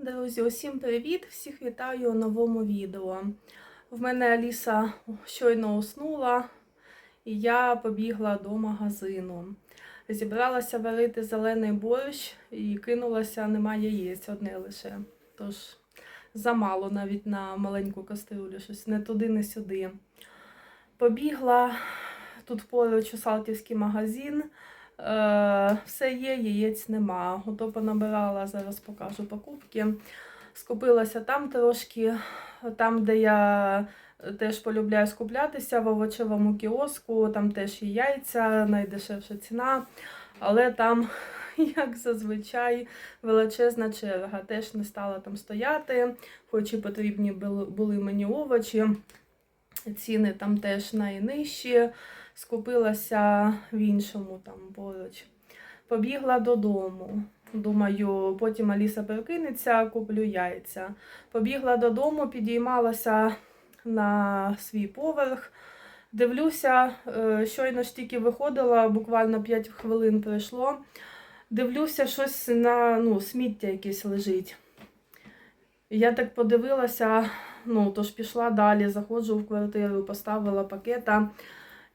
Друзі, усім привіт! Всіх вітаю у новому відео. В мене Аліса щойно уснула, і я побігла до магазину. Зібралася варити зелений борщ і кинулася, немає яєць, одне лише. Тож замало навіть на маленьку кастрюлю, щось не туди, не сюди. Побігла тут поруч у Салтівський магазин. Е, все є, яєць нема. Ото понабирала, зараз покажу покупки. Скупилася там трошки, там, де я теж полюбляю скуплятися, в овочевому кіоску, там теж є яйця, найдешевша ціна. Але там, як зазвичай, величезна черга. Теж не стала там стояти, хоч і потрібні були мені овочі. Ціни там теж найнижчі скупилася в іншому там поруч. Побігла додому. Думаю, потім Аліса прикинеться, куплю яйця. Побігла додому, підіймалася на свій поверх. Дивлюся, е, щойно ж тільки виходила, буквально 5 хвилин пройшло. Дивлюся, щось на ну, сміття якесь лежить. Я так подивилася, ну, тож пішла далі, заходжу в квартиру, поставила пакета.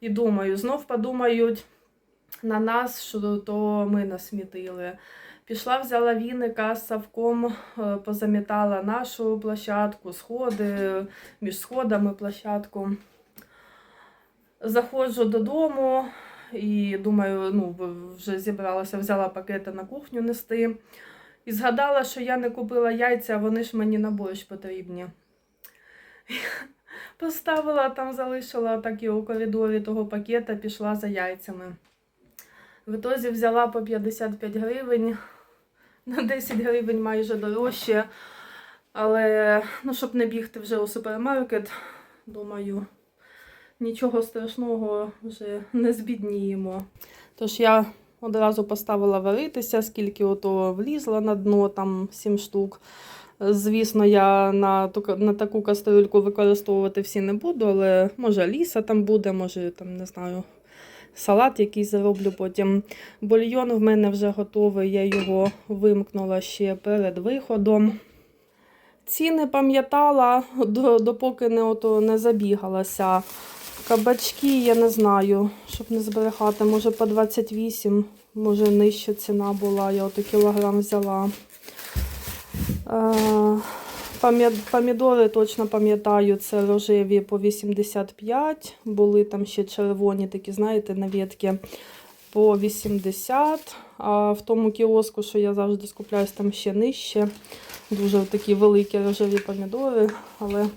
І думаю, знов подумають на нас, що то ми насмітили. Пішла, взяла віника з савком, е, позамітала нашу площадку, сходи, між сходами площадку. Заходжу додому і думаю, ну, вже зібралася, взяла пакети на кухню нести. І згадала, що я не купила яйця, вони ж мені на борщ потрібні. Поставила там, залишила так і у коридорі того пакета, пішла за яйцями. В ітозі взяла по 55 гривень, на 10 гривень майже дорожче. Але ну, щоб не бігти вже у супермаркет, думаю, нічого страшного вже не збідніємо. Тож я одразу поставила варитися, скільки ото влізла на дно, там 7 штук. Звісно, я на на таку кастрюльку використовувати всі не буду, але може ліса там буде, може там не знаю, салат якийсь зроблю потім. Бульйон в мене вже готовий, я його вимкнула ще перед виходом. Ціни пам'ятала, допоки не, ото не забігалася. Кабачки, я не знаю, щоб не зберегати, може по 28, може нижча ціна була, я ото кілограм взяла. Е, Помідори точно пам'ятаю, це рожеві по 85. Були там ще червоні, такі, знаєте, на ветки по 80. А в тому кіоску, що я завжди скупляюсь, там ще нижче. Дуже такі великі рожеві помідори, але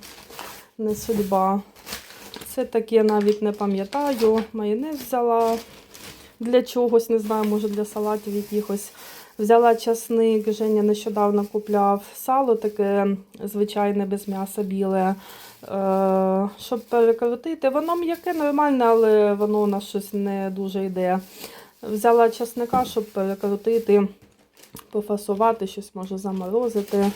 не судьба. Це таке навіть не пам'ятаю. Майонез взяла для чогось, не знаю, може для салатів якихось. Взяла часник, Женя нещодавно купляв сало таке звичайне без м'яса біле. Е, щоб перекрутити. Воно м'яке, нормальне, але воно у нас щось не дуже йде. Взяла часника, щоб перекрутити, пофасувати, щось може заморозити.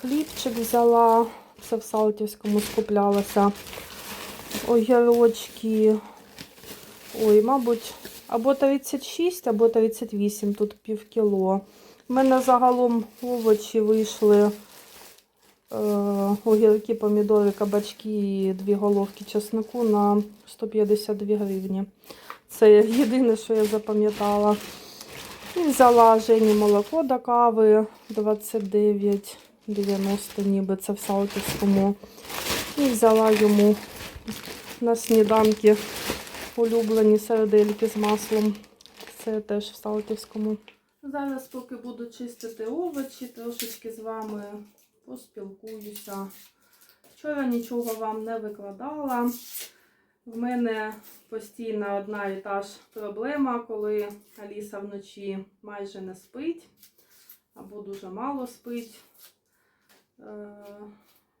Хлібчик взяла, це в Салтівському скуплялася. Огірочки. Ой, мабуть, або 36, або 38, тут пів кіло. У мене загалом овочі вийшли е, огірки, помідори, кабачки і дві головки чеснику на 152 гривні. Це єдине, що я запам'ятала. І взяла Жені молоко до кави 29,90 ніби це в Салтівському. І взяла йому на сніданки улюблені середельки з маслом. Це теж в Салтівському. Зараз, поки буду чистити овочі, трошечки з вами поспілкуюся. Вчора нічого вам не викладала. В мене постійно одна і та ж проблема, коли Аліса вночі майже не спить або дуже мало спить. Е,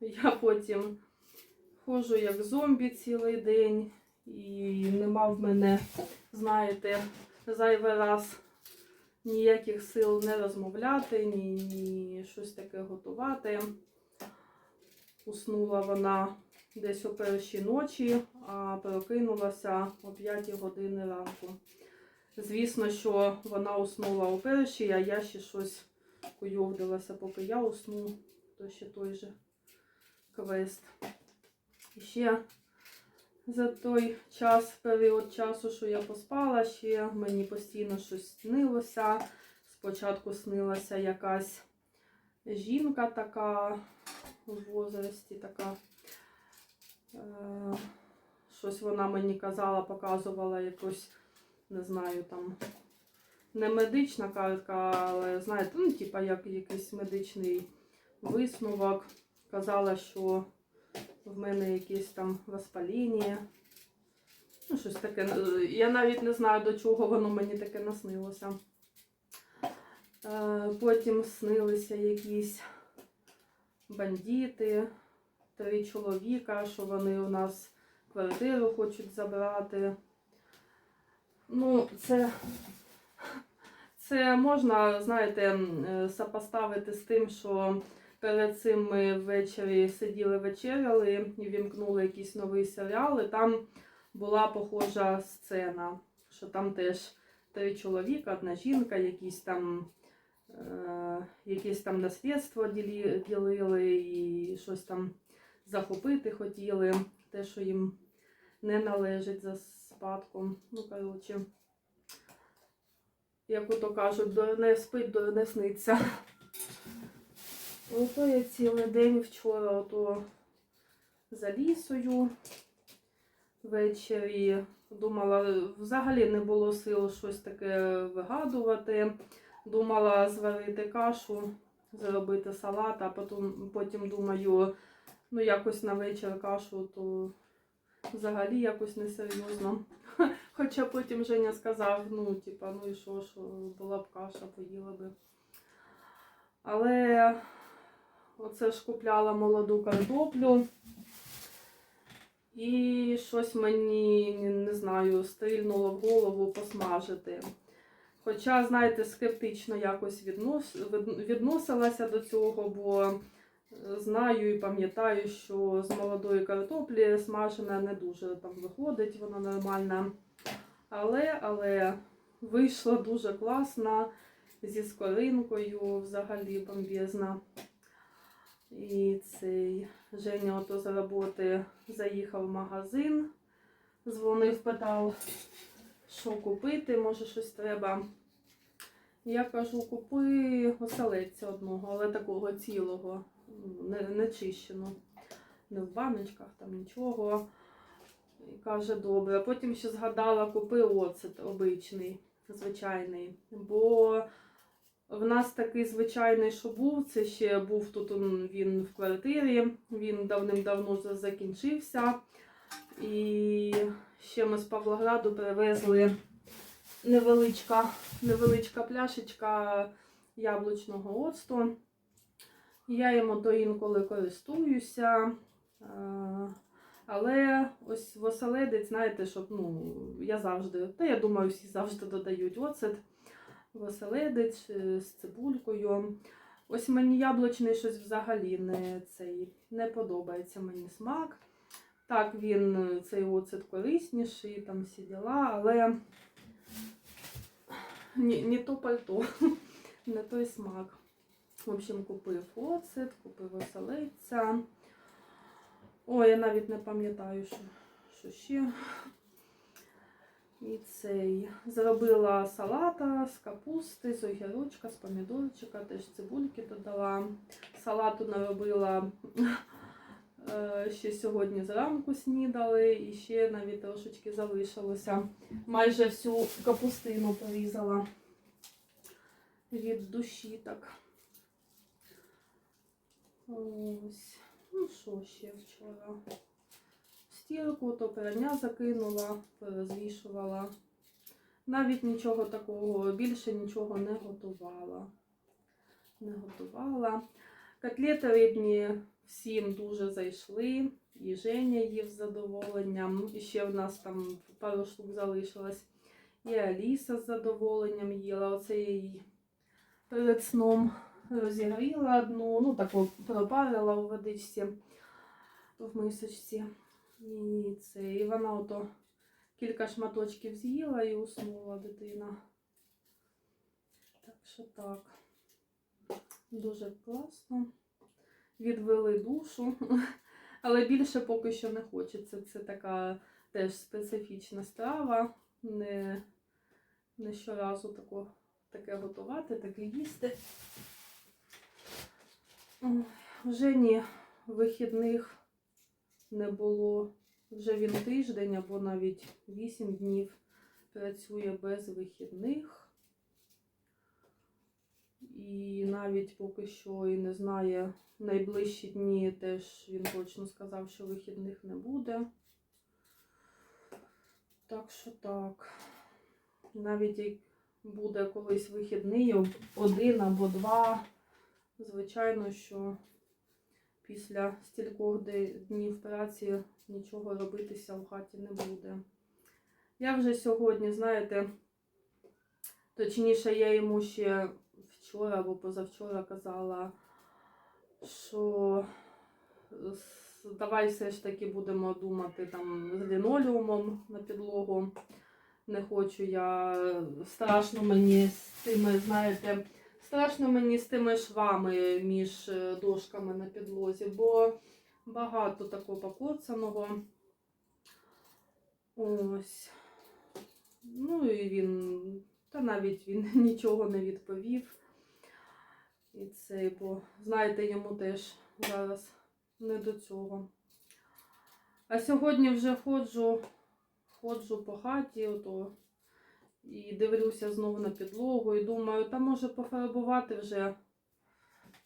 Я потім ходжу як зомбі цілий день. І нема в мене, знаєте, зайвий раз ніяких сил не розмовляти, ні, ні щось таке готувати. Уснула вона десь о першій ночі, а прокинулася о 5 години ранку. Звісно, що вона уснула о першій, а я ще щось куйовдилася, поки я усну, то ще той же квест. І ще за той час, період часу, що я поспала, ще мені постійно щось снилося. Спочатку снилася якась жінка така у возрасті, така. Е, щось вона мені казала, показувала якусь, не знаю, там не медична картка, але знаєте, ну, типа як якийсь медичний висновок. Казала, що в мене якесь там воспаління. Ну, щось таке. Я навіть не знаю, до чого воно мені таке наснилося. Е, Потім снилися якісь бандити, три чоловіка, що вони у нас квартиру хочуть забрати. Ну, це, це можна, знаєте, е, сопоставити з тим, що перед цим ми ввечері сиділи вечеряли і вімкнули якийсь новий серіал, і там була похожа сцена, що там теж три чоловіка, одна жінка, якісь там. Е, там наслідство ділили і щось там захопити хотіли, те, що їм не належить за спадком. Ну, коротше, як ото кажуть, не спить, не сниться. Ото я цілий день вчора ото за лісою ввечері. Думала, взагалі не було сил щось таке вигадувати. Думала зварити кашу, зробити салат, а потім, потім думаю, ну якось на вечір кашу, то взагалі якось несерйозно. Хоча потім Женя сказав, ну, типа, ну і що, що була б каша, поїла би. Але оце ж купляла молоду картоплю. І щось мені, не знаю, стрільнуло в голову посмажити. Хоча, знаєте, скептично якось віднос, відносилася до цього, бо е, знаю і пам'ятаю, що з молодої картоплі смажена не дуже там виходить, вона нормальна. Але, але вийшла дуже класна, зі скоринкою, взагалі бомбезна. І цей Женя ото з роботи заїхав в магазин, дзвонив, питав, що купити, може щось треба. Я кажу, купи оселедця одного, але такого цілого, не, не чищено. Не в баночках, там нічого. І каже, добре. Потім ще згадала, купи оцет обичний, звичайний. Бо в нас такий звичайний, що був, це ще був тут він в квартирі, він давним-давно закінчився. І ще ми з Павлограду привезли невеличка, невеличка пляшечка яблучного оцту. Я йому то інколи користуюся. Е, Але ось в оселедець, знаєте, щоб ну, я завжди, та я думаю, всі завжди додають оцет в оселедець е, з цибулькою. Ось мені яблучний щось взагалі не, цей, не подобається мені смак. Так, він е, цей оцет корисніший, там всі діла, але не, не то пальто, не той смак. В общем, купив оцет, купив оселедця. Ой, я навіть не пам'ятаю, що, що ще. І цей. Зробила салата з капусти, з огірочка, з помідорчика, теж цибульки додала. Салату наробила е, ще сьогодні зранку снідали і ще навіть трошечки залишилося. Майже всю капустину порізала від душі так. Ось. Ну що ще вчора? Стілку то передня закинула, перезвішувала. Навіть нічого такого, більше нічого не готувала. Не готувала. Котлети рибні всім дуже зайшли. І Женя їв з задоволенням. І ще в нас там пару штук залишилось. І Аліса з задоволенням їла. Оце я їй перед сном розігріла одну, ну таку пропарила у водичці в мисочці. І це, і вона ото кілька шматочків з'їла і уснула дитина. Так що так. Дуже класно. Відвели душу, але більше поки що не хочеться. Це така теж специфічна страва. Не, не щоразу тако, таке готувати, таке їсти. Вже ні, вихідних не було. Вже він тиждень або навіть 8 днів працює без вихідних. І навіть поки що і не знає, найближчі дні теж він точно сказав, що вихідних не буде. Так що так. Навіть як буде колись вихідний, один або два, звичайно, що після стількох днів праці нічого робитися в хаті не буде. Я вже сьогодні, знаєте, точніше, я йому ще вчора або позавчора казала, що давай все ж таки будемо думати там з лінолеумом на підлогу. Не хочу я страшно мені з тими, знаєте, страшно мені з тими швами між е, дошками на підлозі, бо багато такого покоцаного. Ось. Ну і він, та навіть він нічого не відповів. І це, бо, знаєте, йому теж зараз не до цього. А сьогодні вже ходжу, ходжу по хаті, ото, і дивлюся знову на підлогу і думаю, та може пофарбувати вже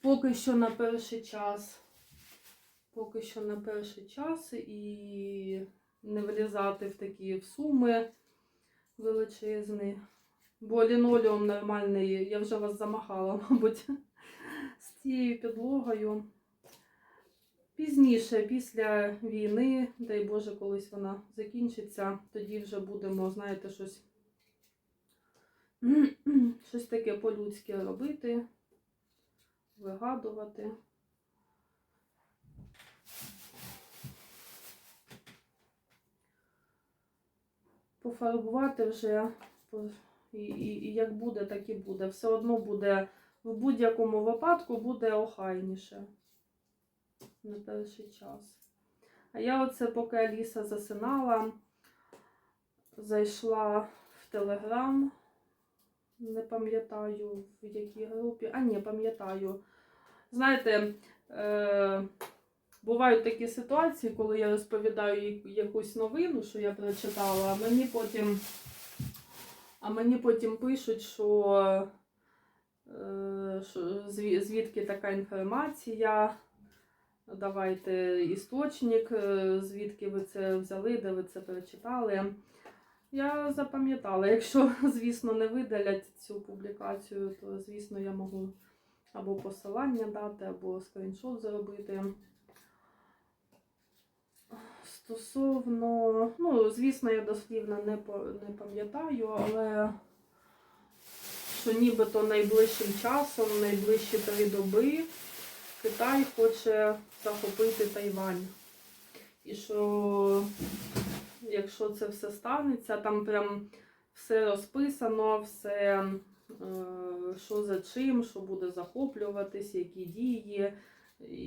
поки що на перший час. Поки що на перший час і не влізати в такі суми величезні. Бо лінолеум нормальний, я вже вас замахала, мабуть, з цією підлогою. Пізніше, після війни, дай Боже, колись вона закінчиться, тоді вже будемо, знаєте, щось, щось таке по-людськи робити, вигадувати. Пофарбувати вже і, і, і як буде, так і буде. Все одно буде в будь-якому випадку буде охайніше на перший час. А я оце, поки Аліса засинала, зайшла в Телеграм. Не пам'ятаю в якій групі. А, ні, пам'ятаю. Знаєте, е, бувають такі ситуації, коли я розповідаю якусь новину, що я прочитала, а мені потім, а мені потім пишуть, що, е, що зві- звідки така інформація. Давайте істочник, е, звідки ви це взяли, де ви це прочитали. Я запам'ятала. Якщо, звісно, не видалять цю публікацію, то, звісно, я можу або посилання дати, або скріншот зробити. Стосовно, ну, звісно, я дослівно не, не пам'ятаю, але що нібито найближчим часом, найближчі три доби Китай хоче захопити Тайвань. І що якщо це все станеться, там прям все розписано, все, е, що за чим, що буде захоплюватись, які дії, і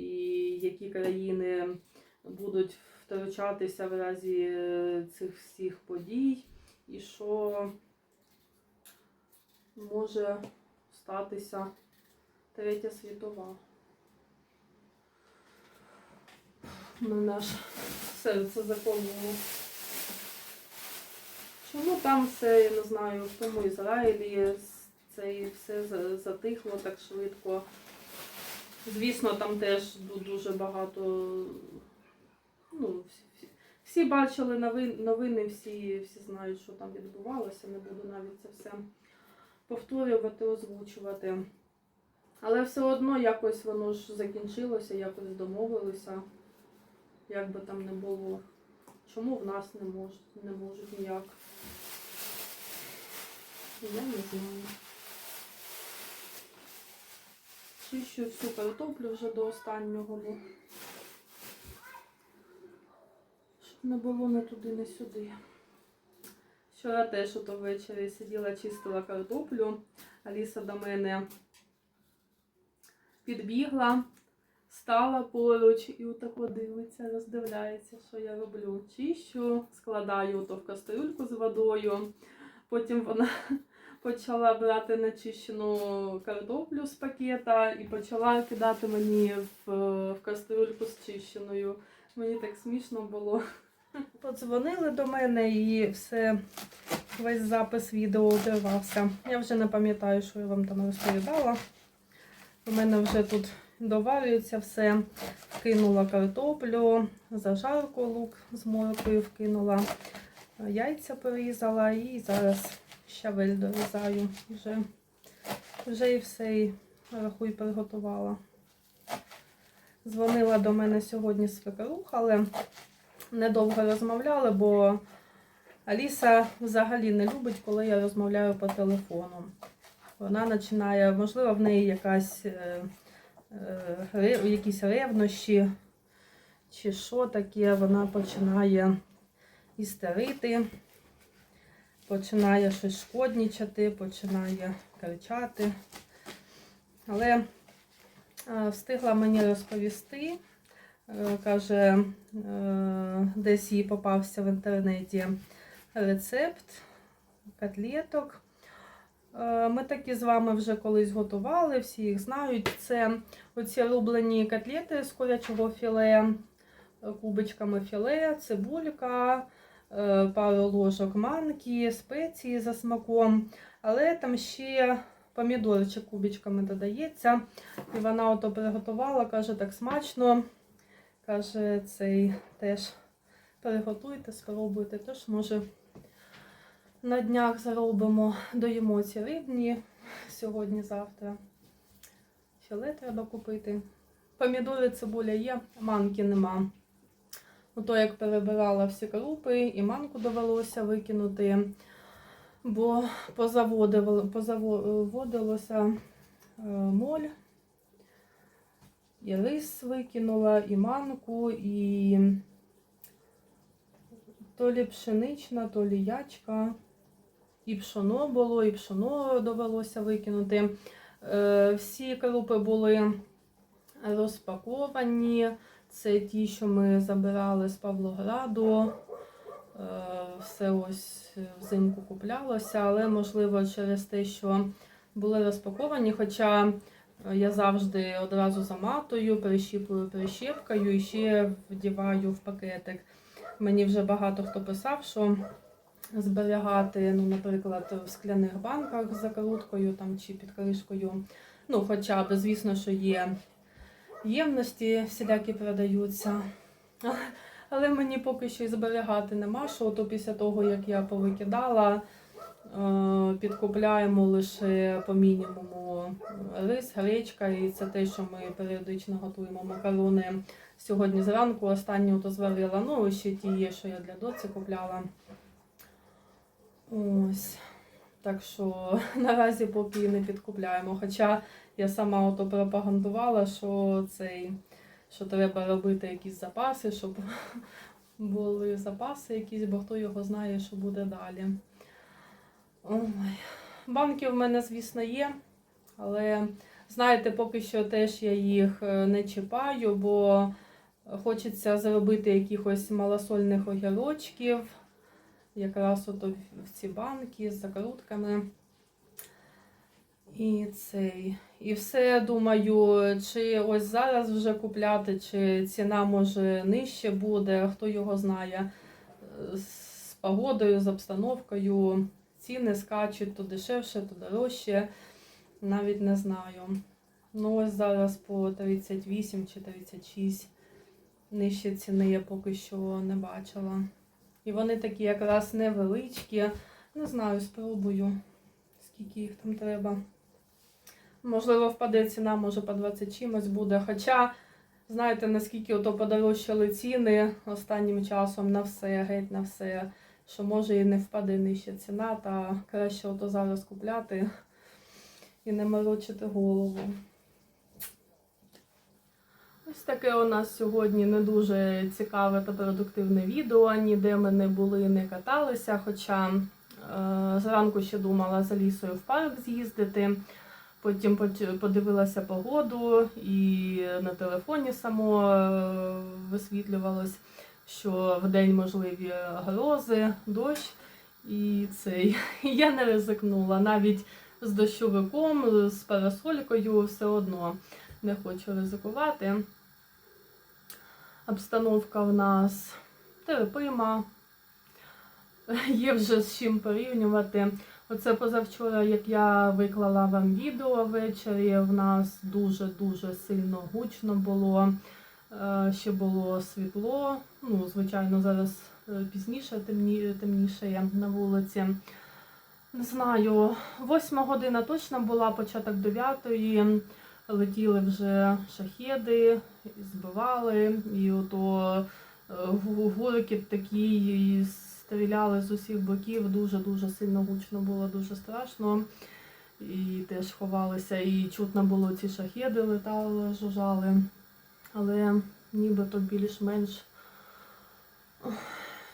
які країни будуть втручатися в разі е, цих всіх подій, і що може статися третя світова. Мене аж серце закололо. Чому там все, я не знаю, в тому Ізраїлі це все затихло так швидко. Звісно, там теж дуже багато. Ну, всі, бачили новини, всі, всі знають, що там відбувалося. Не буду навіть це все повторювати, озвучувати. Але все одно якось воно ж закінчилося, якось домовилися, як би там не було. Чому в нас не можуть, не можуть ніяк? Я не знаю. Чищу всю картоплю вже до останнього, бо щоб не було не туди, не сюди. Вчора теж ото ввечері сиділа, чистила картоплю. Аліса до мене підбігла, стала поруч і отако дивиться, роздивляється, що я роблю. Чищу, складаю ото в кастрюльку з водою. Потім вона почала брати начищену картоплю з пакета і почала кидати мені в, в кастрюльку з чищеною. Мені так смішно було. Подзвонили до мене і все, весь запис відео обірвався. Я вже не пам'ятаю, що я вам там розповідала. У мене вже тут доварюється все. Вкинула картоплю, зажарку лук з моркою вкинула, яйця порізала і зараз щавель дорізаю. Вже, вже і все, і рахуй, приготувала. Дзвонила до мене сьогодні свекруха, але недовго розмовляли, бо Аліса взагалі не любить, коли я розмовляю по телефону. Вона починає, можливо, в неї якась, е, якісь ревнощі чи що таке, вона починає істерити, починає щось шкоднічати, починає кричати. Але е, встигла мені розповісти, Е, Каже, е, десь їй попався в інтернеті рецепт котлеток. Е, Ми такі з вами вже колись готували, всі їх знають. Це оці рублені котлети з курячого філе, е, кубочками філе, цибулька, е, пару ложок манки, спеції за смаком. Але там ще помідорчик кубочками додається. І вона ото приготувала, каже, так смачно. Каже, цей теж приготуйте, спробуйте. Тож, може, на днях заробимо доїмо ці рибні сьогодні-завтра. Філе треба купити. Помідори, цибуля є, манки нема. Ото як перебирала всі крупи, і манку довелося викинути, бо позаводилося е, моль. І рис викинула, і манку, і то лі пшенична, то лі ячка. І пшоно було, і пшоно довелося викинути. Е, Всі крупи були розпаковані. Це ті, що ми забирали з Павлограду. Е, Все ось взимку куплялося, але можливо через те, що були розпаковані. Хоча е, я завжди одразу заматую, прищіпую прищепкою і ще вдіваю в пакетик. Мені вже багато хто писав, що зберігати, ну, наприклад, в скляних банках з закруткою там, чи під кришкою. Ну, хоча б, звісно, що є ємності, всілякі продаються. Але мені поки що і зберігати нема що, то після того, як я повикидала, е, підкупляємо лише по мінімуму рис, гречка, і це те, що ми періодично готуємо макарони. Сьогодні зранку останню то зварила. Ну, ще ті є, що я для доці купляла. Ось. Так що наразі поки не підкупляємо. Хоча я сама ото пропагандувала, що цей, що треба робити якісь запаси, щоб були запаси якісь, бо хто його знає, що буде далі. Ой. Банки в мене, звісно, є, але знаєте, поки що теж я їх е, не чіпаю, бо хочеться зробити якихось малосольних огірочків. Якраз ото в ці банки з закрутками. І цей. І все думаю, чи ось зараз вже купляти, чи ціна може нижче буде, хто його знає. З погодою, з обстановкою. Ціни скачуть то дешевше, то дорожче. Навіть не знаю. Ну ось зараз по 38 чи 36. Нижче ціни я поки що не бачила. І вони такі якраз невеличкі. Не знаю, спробую, скільки їх там треба. Можливо, впаде ціна, може по 20 чимось буде. Хоча, знаєте, наскільки ото подорожчали ціни останнім часом на все, геть на все, що може і не впаде нижча ціна, та краще ото зараз купляти і не морочити голову. Ось таке у нас сьогодні не дуже цікаве та продуктивне відео. Ніде ми не були, не каталися. Хоча е, зранку ще думала за лісою в парк з'їздити. Потім подивилася погоду, і на телефоні само е, висвітлювалось, що в день можливі грози, дощ. І цей я не ризикнула. Навіть з дощовиком, з парасолькою все одно не хочу ризикувати. Обстановка в нас терпима. Є вже з чим порівнювати. Оце позавчора, як я виклала вам відео ввечері, в нас дуже-дуже сильно гучно було. Е, Ще було світло. Ну, звичайно, зараз е, пізніше темні, темнішає на вулиці. Не знаю, восьма година точно була, початок дев'ятої. Летіли вже шахеди, збивали, і ото е, гу- гуркіт такий, і стріляли з усіх боків, дуже-дуже сильно гучно було, дуже страшно. І теж ховалися, і чутно було ці шахеди летали, жужжали. Але нібито більш-менш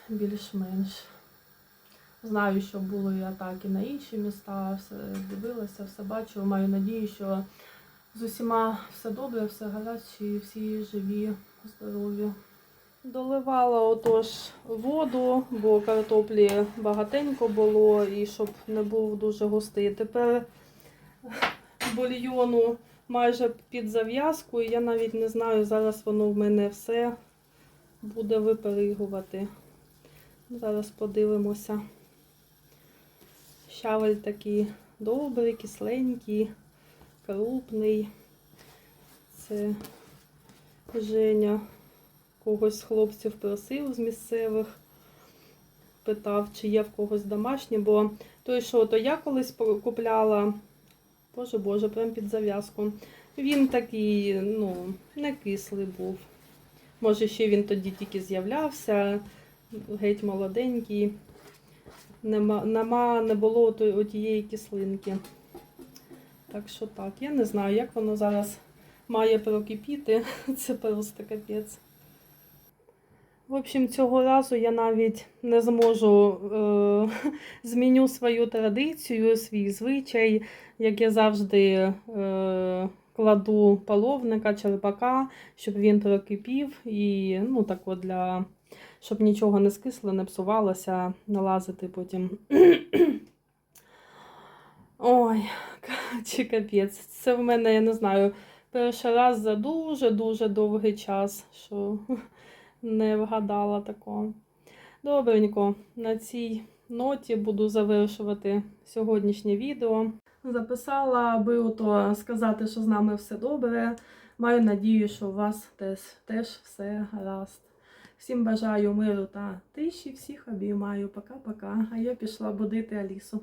більш-менш. Знаю, що були атаки на інші міста, все дивилася, все бачу. Маю надію, що з усіма все добре, все і всі живі, здорові. Доливала отож воду, бо картоплі багатенько було, і щоб не був дуже густий. Тепер бульйону майже під зав'язку, і я навіть не знаю, зараз воно в мене все буде виперегувати. Зараз подивимося. Щавель такий добрий, кисленький, крупний. Це Женя когось з хлопців просив з місцевих, питав, чи є в когось домашній, бо той, що то я колись купляла, боже боже, прям під зав'язку. Він такий, ну, не кислий був. Може, ще він тоді тільки з'являвся, геть молоденький. Нема, нема не було тієї кислинки. Так що так, я не знаю, як воно зараз має прокипіти. Це просто капець. В общем, цього разу я навіть не зможу е, зміню свою традицію, свій звичай, як я завжди е, кладу половника, черпака, щоб він прокипів. І ну, так от для, щоб нічого не скисло, не псувалося, налазити потім. Ой, чи капець. Це в мене, я не знаю, перший раз за дуже-дуже довгий час, що не вгадала такого. Добренько, на цій ноті буду завершувати сьогоднішнє відео. Записала, аби ото сказати, що з нами все добре. Маю надію, що у вас теж, теж все гаразд. Всім бажаю миру та тиші, всіх обіймаю. Пока-пока. А я пішла будити Алісу.